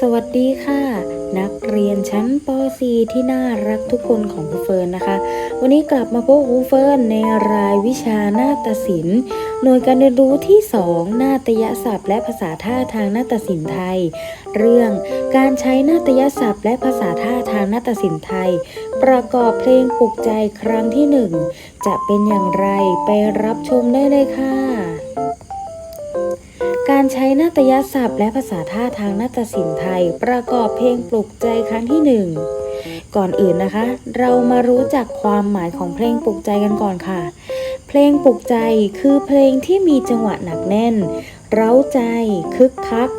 สวัสดีค่ะ นักเรียนชั้นป .4 ที่น่ารักทุกคนของครูเฟิร์นนะคะ วันนี้กลับมาพบครูเฟิร์นในรายวิชานาฏศิลป์หน่วยการเรียนรู้ที่ 2 นาฏยศัพท์ และภาษาท่าทางนาฏศิลป์ไทย เรื่องการใช้นาฏยศัพท์ และภาษาท่าทางนาฏศิลป์ไทย ประกอบเพลงปลุกใจครั้งที่หนึ่งจะเป็นอย่างไรไปรับชมได้เลยค่ะ การใช้นาฏยศัพท์ และภาษาท่าทางนาฏศิลป์ไทย ประกอบเพลงปลุกใจครั้งที่หนึ่งก่อนอื่นนะคะ เรามารู้จักความหมายของเพลงปลุกใจกันก่อนค่ะ เพลงปลุกใจคือเพลงที่มีจังหวะหนักแน่น เร้าใจ คึกคัก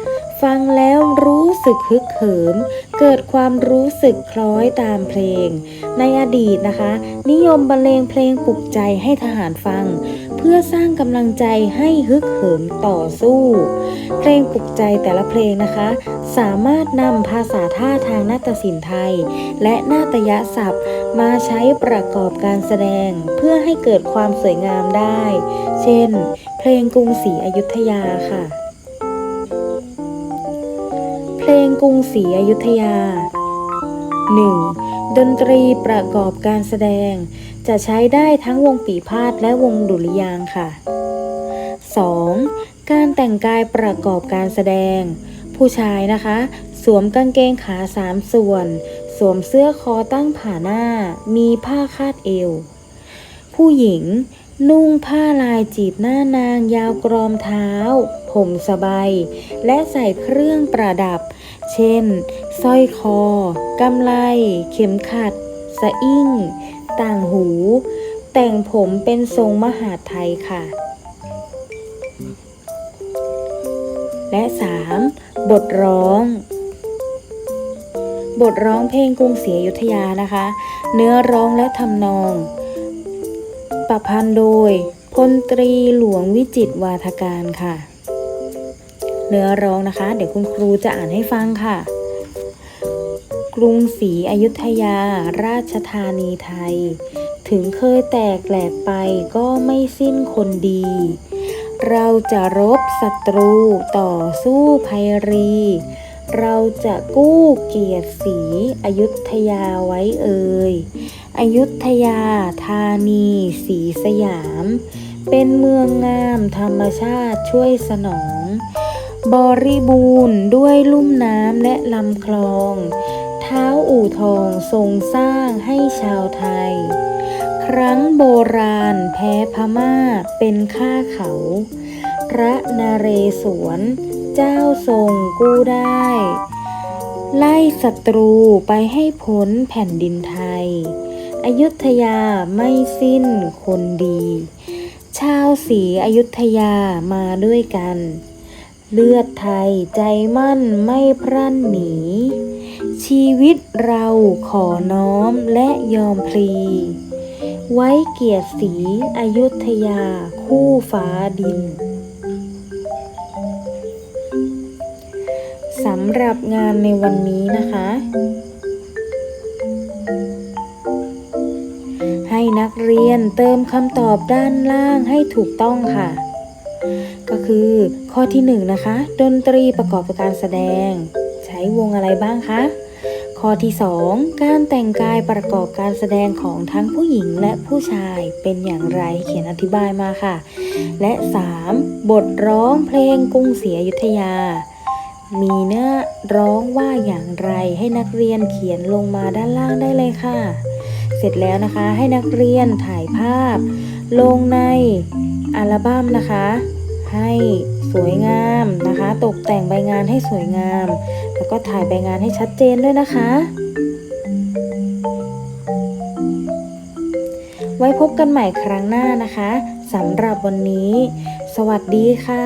ฟังแล้วรู้สึกฮึกเหิม เกิดความรู้สึกคล้อยตามเพลง ในอดีตนะคะ นิยมบรรเลงเพลงปลุกใจให้ทหารฟัง พื่อสร้างกำลังใจให้ฮึกเหิมต่อสู้ เพลงปลุกใจแต่ละเพลงนะคะ สามารถนำภาษาท่าทางนาฏศิลป์ไทย และนาฏยศัพท์ มาใช้ประกอบการแสดงเพื่อให้เกิดความสวยงามได้ เช่น เพลงกรุงศรีอยุธยาค่ะ เพลงกรุงศรีอยุธยา 1. ดนตรีประกอบการแสดง จะใช้ได้ทั้งวงปีพาดและวงดุริยางค่ะ 2. การแต่งกายประกอบการแสดง ผู้ชายนะคะ สวมกางเกงขาสามส่วน สวมเสื้อคอตั้งผ่าหน้า มีผ้าคาดเอว ผู้หญิงนุ่งผ้าลายจีบหน้านางยาวกรอมเท้า ผมสบาย และใส่เครื่องประดับ เช่นสร้อยคอ กำไล เข็มขัด สะอิ่ง ต่างหู แต่งผมเป็นทรงมหาไทยค่ะ และ 3. บทร้อง บทร้องเพลงกรุงศรีอยุธยานะคะ เนื้อร้องและทำนอง ประพันธ์โดยพลตรีหลวงวิจิตวาทการค่ะ เนื้อร้องนะคะ เดี๋ยวคุณครูจะอ่านให้ฟังค่ะ กรุงศรีอยุธยา ราชธานีไทย ถึงเคยแตกแหลกไปก็ไม่สิ้นคนดี เราจะรบศัตรูต่อสู้ภัยรี เราจะกู้เกียรติศรีอยุธยาไว้เอ่ยอยุธยาธานีศรีสยาม เป็นเมืองงามธรรมชาติช่วยสนอง บริบูรณ์ด้วยลุ่มน้ำและลำคลอง เท้าอู่ทองทรงสร้างให้ชาวไทย ครั้งโบราณแพ้พม่าเป็นข้าเขา พระนเรศวร เจ้าทรงกู้ได้ ไล่ศัตรูไปให้พ้นแผ่นดินไทย อยุธยาไม่สิ้นคนดี ชาวศรีอยุธยามาด้วยกัน เลือดไทยใจมั่นไม่พรั่นหนี ชีวิตเราขอน้อมและยอมพลี ไว้เกียรติศรีอยุธยาคู่ฟ้าดินสำหรับงานในวันนี้นะคะ ให้นักเรียนเติมคำตอบด้านล่างให้ถูกต้องค่ะ คือ ข้อที่หนึ่งนะคะ ดนตรีประกอบการแสดง ใช้วงอะไรบ้างคะ ข้อที่ 2 การแต่งกายประกอบการแสดงของทั้งผู้หญิงและผู้ชายเป็นอย่างไรเขียนอธิบายมาค่ะ และ 3. บทร้องเพลงกรุงศรีอยุธยา มีเนื้อร้องว่าอย่างไรให้นักเรียนเขียนลงมาด้านล่างได้เลยค่ะ เสร็จแล้วนะคะให้นักเรียนถ่ายภาพ ลงในอัลบั้มนะคะ ให้สวยงามนะคะ ตกแต่งใบงานให้สวยงาม แล้วก็ถ่ายใบงานให้ชัดเจนด้วยนะคะ ไว้พบกันใหม่ครั้งหน้านะคะสำหรับวันนี้ สวัสดีค่ะ